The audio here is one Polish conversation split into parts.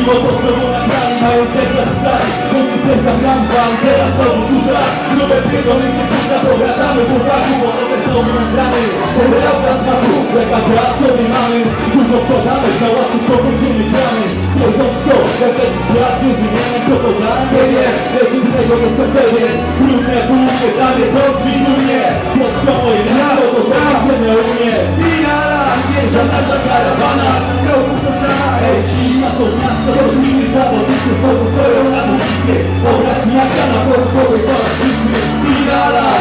mimo to znowu nagrali Mają serca w stali, choć serca kampa Teraz znowu tutaj, grube pierdolnicie kurwa Powracamy po braku, bo to są nagrany Teraz nas ma dróg, jaka brat sobie mamy. Dużo wkładamy, na łasku pokończymy plany Wierząc w to, jak ten świat nie zmieni Co to dla mnie nie, lecz innego jestem pewien. Pójdzie, dla mnie to zwinuje. Pod moje miasto, to zobaczenia u mnie Finala, wjeżdża nasza karawana. Kroków strach, ej, siła to miasto Robimy zawodnicy, znowu stoją na ulicy Obraz miasta na Finala, wjeżdża nasza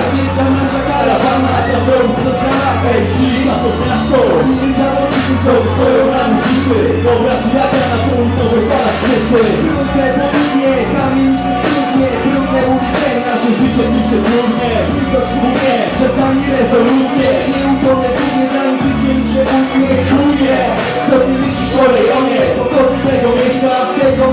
Kroków do ej, siła to znowu stoją na ulicy Obraz miasta na portowej polaczyzny Brudne południe, kamienice studnie, brudne ulice Nasze życie pisze trudnie, to smutnie, czasami zanim życie mi się utnie Chuje, Co ty myślisz o rejonie, tego miejsca tego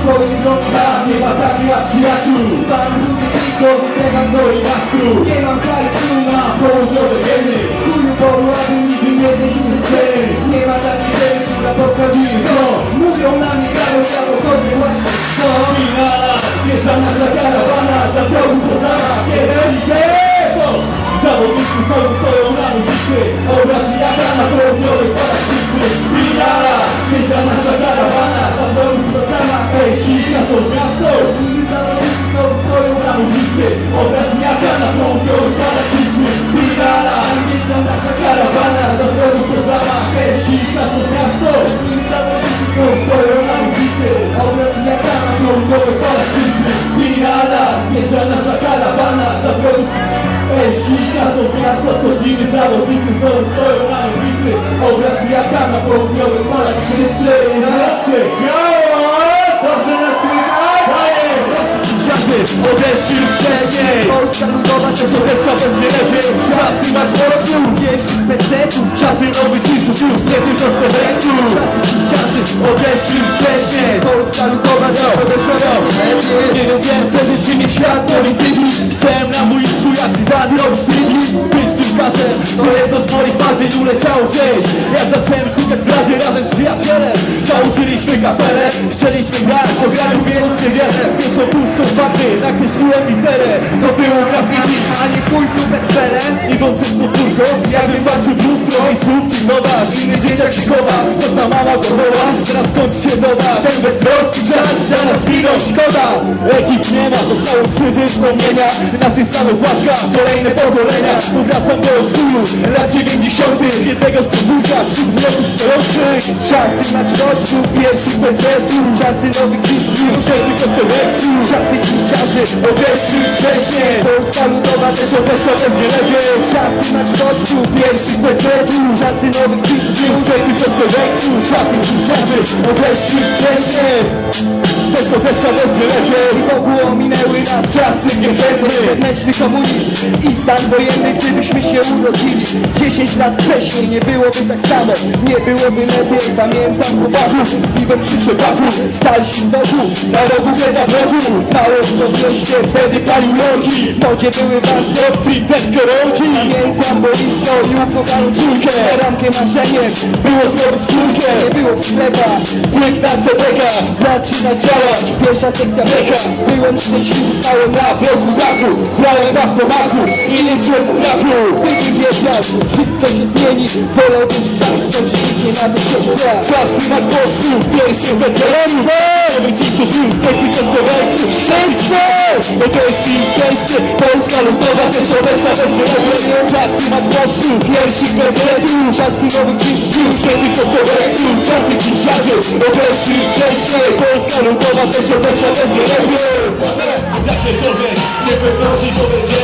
swoim nie ma takich jak przyjaciół Pan lubię tylko, wybieram do i nastrój, Nie mam hajsu na południowe wiemy chuju boru, aby nigdy nie zejść z sceny Nie ma takiej rzeczy, która pochodzi No, Mówią na mnie grają, ja pochodzę właśnie to finala, pierwsza nasza karawana Dla progu poznana, kiedy idzie to Zawodnicy znowu stoją na ulicy Obraz jaka na południowych palaczycy Finala, pierwsza nasza karawana poznana, hej, silnika to miasto Nigdy zawodnicy znowu stoją na ulicy Obraz jaka na południowych palaczycy Finala, Jestem nasza karawana Dla progu poznana, hej, silnika to miasto Nigdy zawodnicy Znowu stoją na ulicy Obraz jaka na Ciągowe palaczyzny Finala, pierwsza nasza karawana Dla wrogów Ej, ślika są miasto Schodzimy zawodnicy Znowu stoją na ulicy Obraz jaka na południowych falach Krzyczy, zawsze Chaos! Czasy odeszli wcześniej Polska ludowa to czas nie lepiej Czasy na dworcu pierwszy PC-ów Czasy nowych już Nie tylko z Tebeksu Czasy Odeszli wcześniej. Polska ludowa to lepiej Nie wiedziałem wtedy czym jest świat polityki. Chciałem na boisku jak Zidane robić triki Być piłkarzem to jedno z moich marzeń uleciało gdzieś. Jak zacząłem szukać braży razem z przyjacielem. Założyliśmy kapelę, chcieliśmy grać O graniu więc niewiele. Pierwszą puską papy nakreśliłem literę To było graffiti. A nie tu wesele Idąc przez podwórko, jakbym patrzył w lustro I słów nowa, inny dzieciak się chowa Co ta mama go woła, teraz kończy się doba Ten beztroski czas, dla nas winą szkoda. Ekip nie ma, zostały krzywdy wspomnienia. Na tych samych ławkach, kolejne pokolenia. Powracam do oldschoolu, lat 90 Jednego z podwórka, wśród bloków sterowczych Czasy na dworcu, Pierwszy PZ-u, czasy nowych tylko z Telexu Czasy dzieciarzy, Odeszli wcześniej Polska ludowa też To też o nie lepiej. Czasy na dworcu, Pierwszy PZ-u czasy nowych disków Już tylko z Telexu Czasy krzyżarzy Odeszli wcześniej Też o też o nie lepiej I Bogu ominęły nas Czasy niechętne Wewnętrzny komunizm i stan wojenny, gdybyśmy się urodzili. 10 lat wcześniej nie byłoby tak samo. Nie byłoby lepiej, pamiętam chłopaków. Z piwem przy przepachu, staliśmy znowu Na rogu na wrogu Mało kto w mieście Wtedy palił rogi. W modzie były ważne Ostrin deskorolki Pamiętam boisko i ukochaną córkę. Ramkę marzeniem, Było zrobić córkę. Nie było w sklepach Piękna CDK Zaczyna działać pierwsza sekcja beka Byłem szczęśliwy, stałem na Wokół dachu Grałem na pomachu I nie czułem strachu Gdyby wiedział, wszystko się zmieni. Wolałbym stać, skończyć nie na wysiłku Czas trzymać głosu Pierwszych weteranów Nowych dzieciów już Technika z Telexu Szczęście Odeszli szczęście Polska ludowa też odeszła bez weteranów Czasy nie Telexu Czasy dzieciarzy Odeszli szczęście Polska ludowa też odeszła bez wyrobu Zakrętowej niepewności powiedziałem, że następny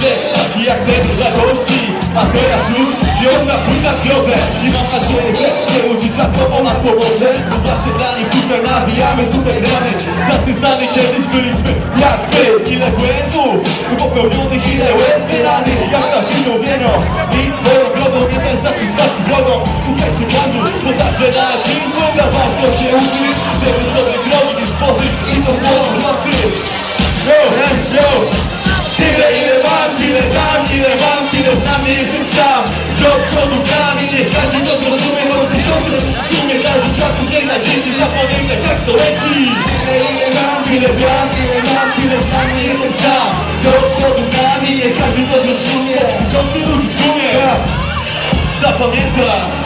dzień. Taki jak ten dla gości A teraz już wiona płyta w drodze. I mam nadzieję, że nie ludzi czatowo nas pomoże. Bo właśnie dla nich tutaj nawijamy, tutaj gramy. Tacy sami kiedyś byliśmy jak wy Ile błędów popełnionych, ile łez wylanych Jak na wino wieno. I swoją drogą nie bez satysfakcji drogą Słuchaj przykładu, to także na czym Boga warto się uczyć Żeby Ile mam, ile mam, ile znam, nie jestem sam Do przodu nami, nie każdy to zrozumie. Ludzi w Zapamiętaj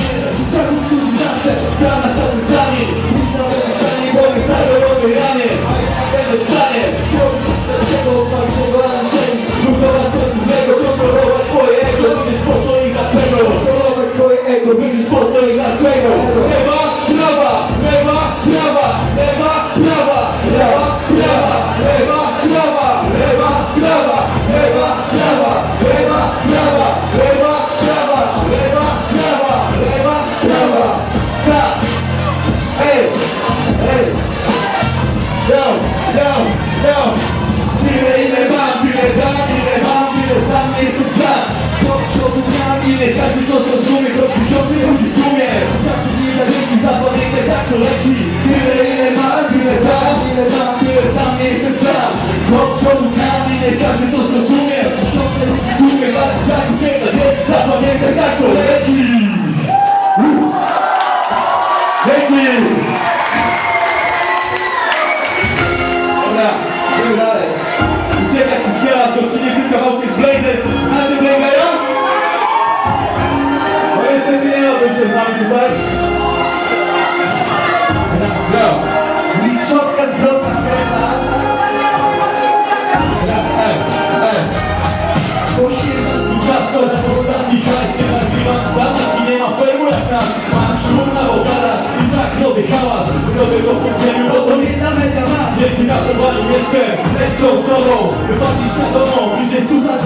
hałas. Robię go po ziemi, bo to nie Jedna mega masz Dzięki na powali jestem lepszą osobą Wypadli świadomą, gdzie słuchać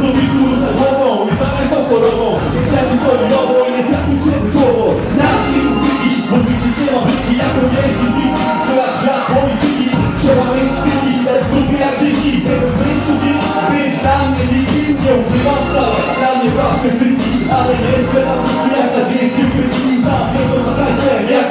Do bitu ruszać głową i zamiast chorobą Nie chciałbym sobie nową i nie trafił w słowo. Nas nie uzyki, bo widzisz nie ma wyki Jak robięci wiki, teraz świat polityki Trzeba mieć wiki, dać grupy jak życi. Żeby być drugi, być dla mnie Nie ukrywam wcale, dla mnie ważne zyski Ale nie jestem na jak na wiejskim to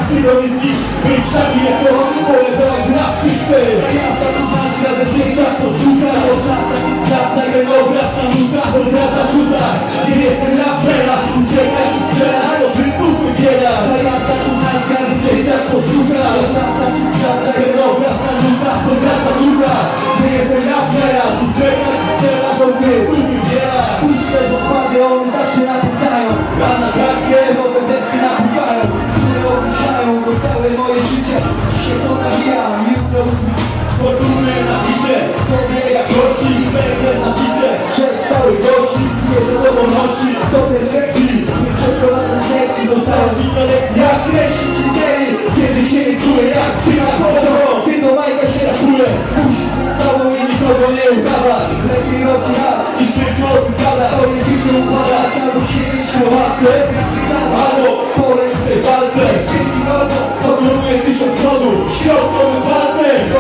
psychologiczny Być taki jak to, polecować na przyszłe Ja ta tu walka ze święcia posłucha Od lata i prawda, ten obraz na nuta Obraza czuda, nie jestem rapera Uciekać i strzelać, do typów wybierać Ja ta tu walka ze święcia posłucha Od lata i prawda, ten obraz na Podróżuję tysiąc Odprawiam się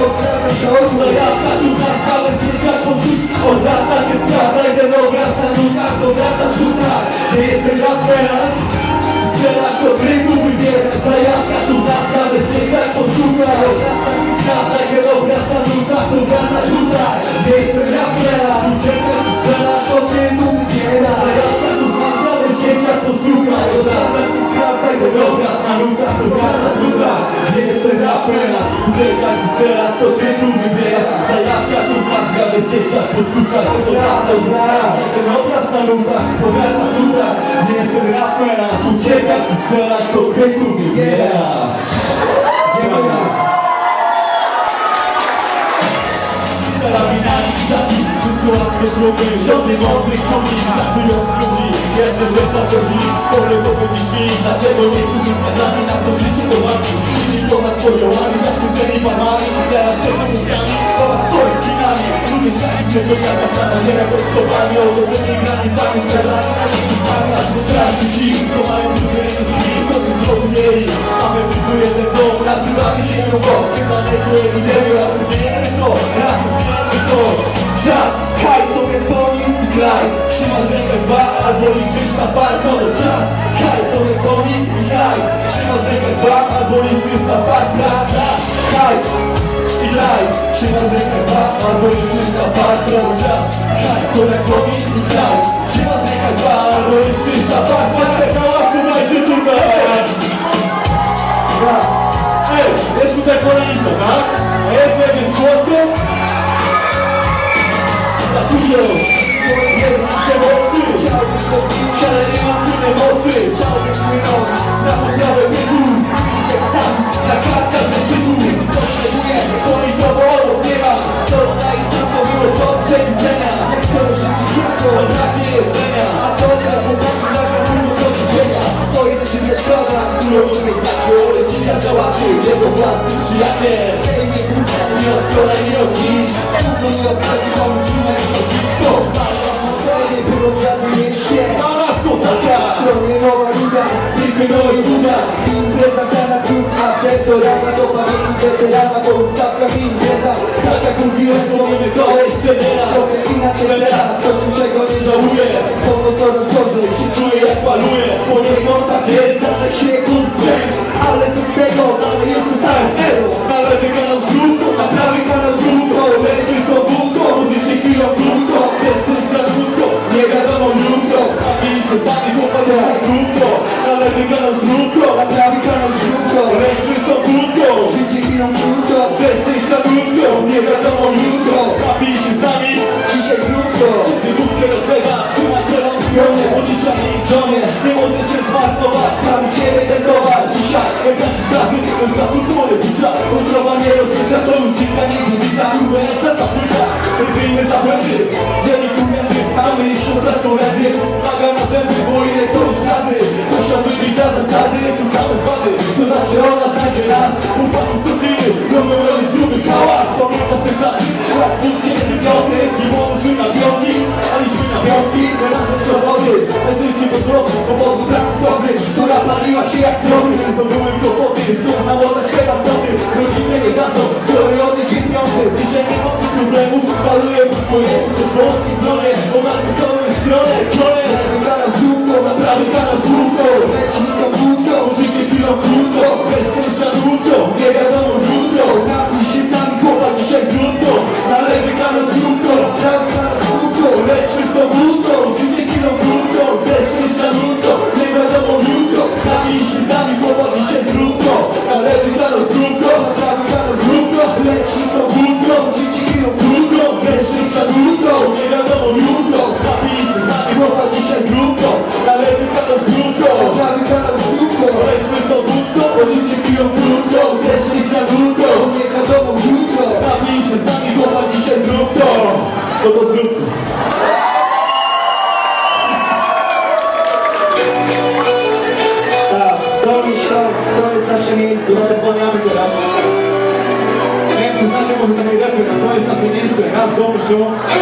To odwrót jasna żółta, ale zdjęcia podrzuć Ostatnia jest prawda ten obraz na nutach wraca żółta, nie jestem rapera Strzelasz do trybu, wybierać Za jasna żółta, ale zdjęcia Prawda i ten obraz na nie jestem Uciekać i strzelasz do trybu, wybierać Za jasna żółta, ale zdjęcia obraz na nutach To wraca żółta, nie jestem rapera Uciekać i strzelasz do trybu, wybierać Za jasna żółta, ale zdjęcia podrzuca To wraca żółta, ten obraz na nutach To wraca żółta, nie jestem rapera Uciekać i strzelasz do trybu, wybierać Dziękuję. Karabinami żadni wysyłam do trupy Żadnych mądrych ludzi, traktując Wierzę, że to coś ich Chore powiedzieć mi Dlaczego niektórzy skazani na to życie do walki Inni ponad poziomami, zakłóceni palmami Teraz się namówiami oraz co jest kinami Ludzie szlaki czego jaka sama ziemia pod stopami. Otoczeni granicami, skazani na siebie Na strzelać ci, co mają języki To co zrozumieli. Mamy tylko jeden dom, nazywamy się Bo chyba nie to epidemią, ale zmieniamy to. Raz zmieniamy to. Czas, Life Trzymać rękę dwa albo liczysz na fal Nowy no, czas, haj, sobie boli i life Trzymać rękę dwa albo liczysz na fal Brat, czas, haj i life Trzymać rękę dwa albo liczysz na fal Nowy no, czas, haj, sobie boli i life Trzymać rękę dwa albo liczysz na fal Patrz, jak hałasy najdzie turbo, hej! Ej, jest tutaj polenica, tak? A jest jakieś słodko? Za dużo! jest przemocy Chciałbym to zbić, ale nie mam tyle mocy Chciałbym płynąć na poprawę na kartka zeszytu Nie ma i suko było do przewidzenia Jak to życie szybko, braknie jedzenia A to dla nie znacie O rodzina jego własny przyjaciel. Zdejmie grupę, nie od wczoraj, nie od dziś. Trudno nie obchodzi, bo utrzymać to rana do pamięci Weterana, bo ustawka mi impreza Tak jak mówiłem, to wspomnimy to jeszcze nie raz Trochę inaczej teraz, to niczego nie żałuję. Ono coraz gorzej się czuję jak paluję. Po niego tak jest, zawsze się kurczę Ale co z tego, dalej jestem sam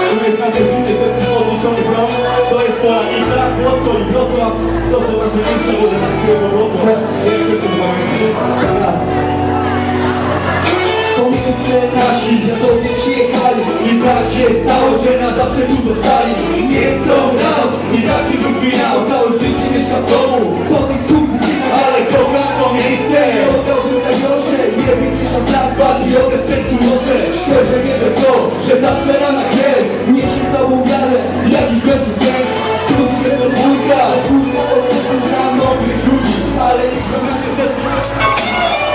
Tu jest nasze życie, wtedy podnoszony broń To jest Polaniza, Płotkoń, Wrocław. To są nasze miejsca, bo na siłę po prostu Jak się to pamiętasz? To miejsce nasi dziadowie przyjechali. I tak się stało, że na zawsze tu zostali. Nie chcą nas, nie taki był finał Całe życie mieszka w domu. Wracam na bal sercu noszę Szczerze wierzę w to, że na celanach jest Niesie z sobą wiarę, jakiś będzie sens. Skrót jest od wujka, trudno odpocząć na nowych ludzi Ale nie zrobię się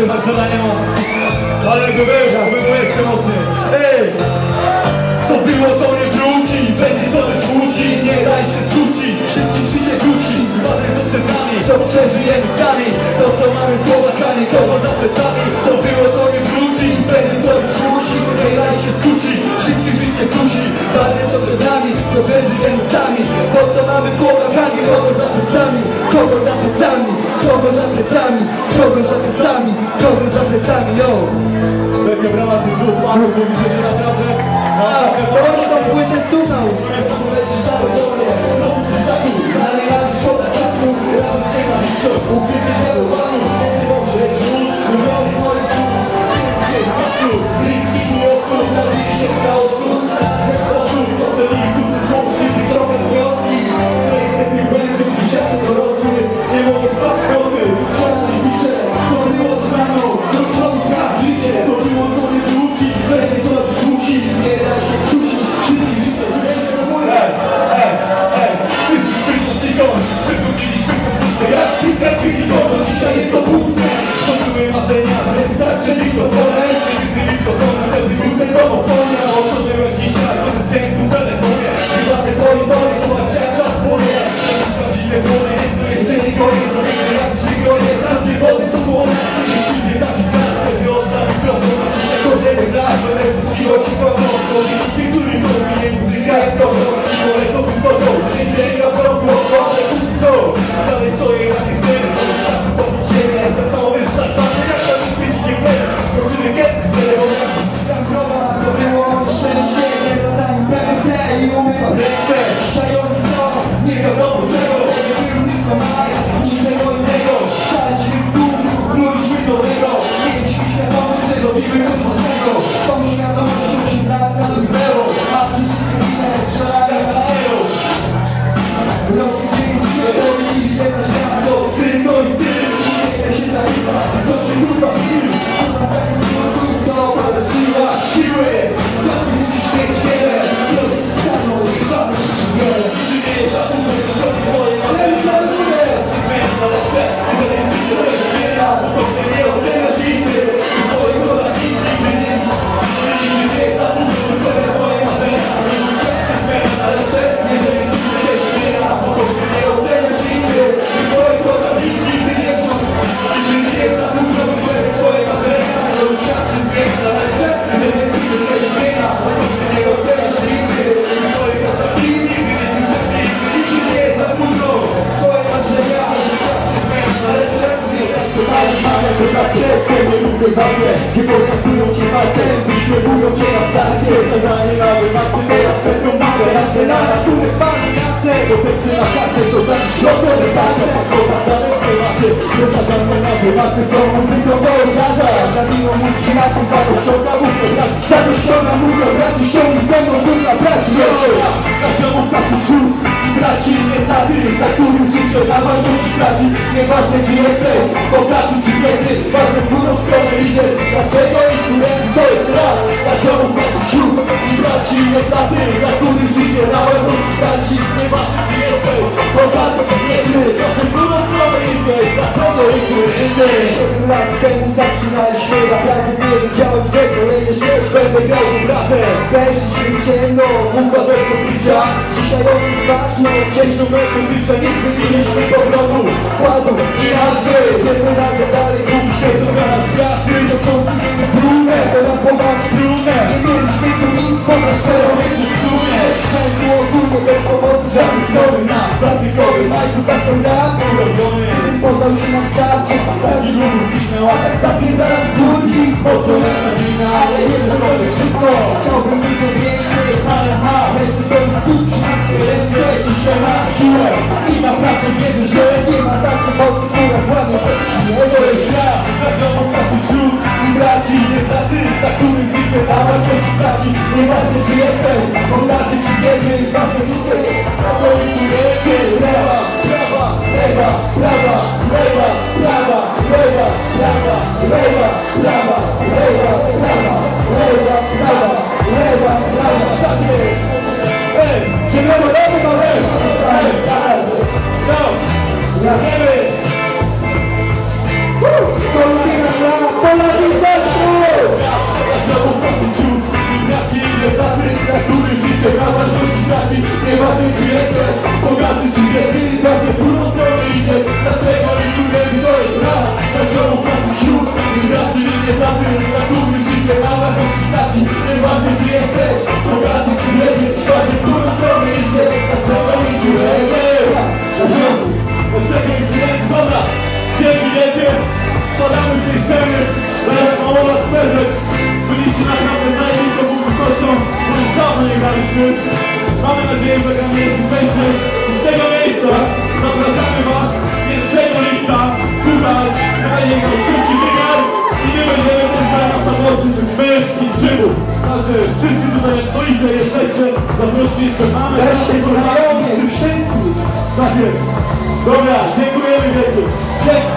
Dziękuję bardzo Daniemu. Ale go był, był jeszcze mocny. Ej! Co było to nie wróci, będzie to też wróci, nie daj się skrócić. Szybki krzycie wróci, mamy pod centrami, co przeżyjemy sami. To Nie pokazują się palcem, wyśmiewają się na starcie. Ranie na wymacy, teraz tępią matę Radzę na ratunek, pani radzę Obecny na kasę, to za środkowe palce Pogoda zależy macie, przesadzamy na wymacy Są muzyką do obraża, na miło musi na tym Zadoszona mówią brać, zadoszona mówią brać I się ze mną, kurwa brać, wiesz Zadziału kasy szóst braci Metaty, na którym życie na ważności traci Nieważne czy jesteś, bogaty czy biedny Ważne w którą stronę idziesz Dlaczego i które to jest rad? Dla ziomów naszych sióstr i braci Metaty, na którym życie na ważności traci Nieważne czy jesteś, bogaty czy biedny Ważne w którą stronę idziesz Dlaczego i które idziesz lat temu zaczynaliśmy naprawdę Nie wiedziałem gdzie kolejne sześć Będę grał. Razem Weszliśmy ciemno, Bóg dzisiaj o tym ważne Przejrzymy pożyczę, nie zmieniliśmy i razem dalej, póki się do nas Gwiazdy do konstrukcji brune Teraz po nas brune Nie mieliśmy tu nic, poza szczerą rzeczy wsunę Szczętu bez powodu, żadnych story na Plastikowy majku, tak kartą nas urodzony Poznał się na starcie, taki lubił pisnęła Tak zapnie zaraz górki, po to na ale jeszcze mogę wszystko Chciałbym mieć więcej questi tempi, Firenze, il Serraccio, il Bastardo, il Mamy nadzieję, że gramy jeszcze częściej. I z tego miejsca zapraszamy Was 1 lipca tutaj na jego trzeci wymiar i my będziemy też grać na samochodzie, my i Trzymów. Także wszyscy tutaj jak stoicie, jesteście, zaproście jeszcze mamy. Wreszcie znajomych, wszystkich Tak jest. Dobra, dziękujemy wielkie. Dzięki.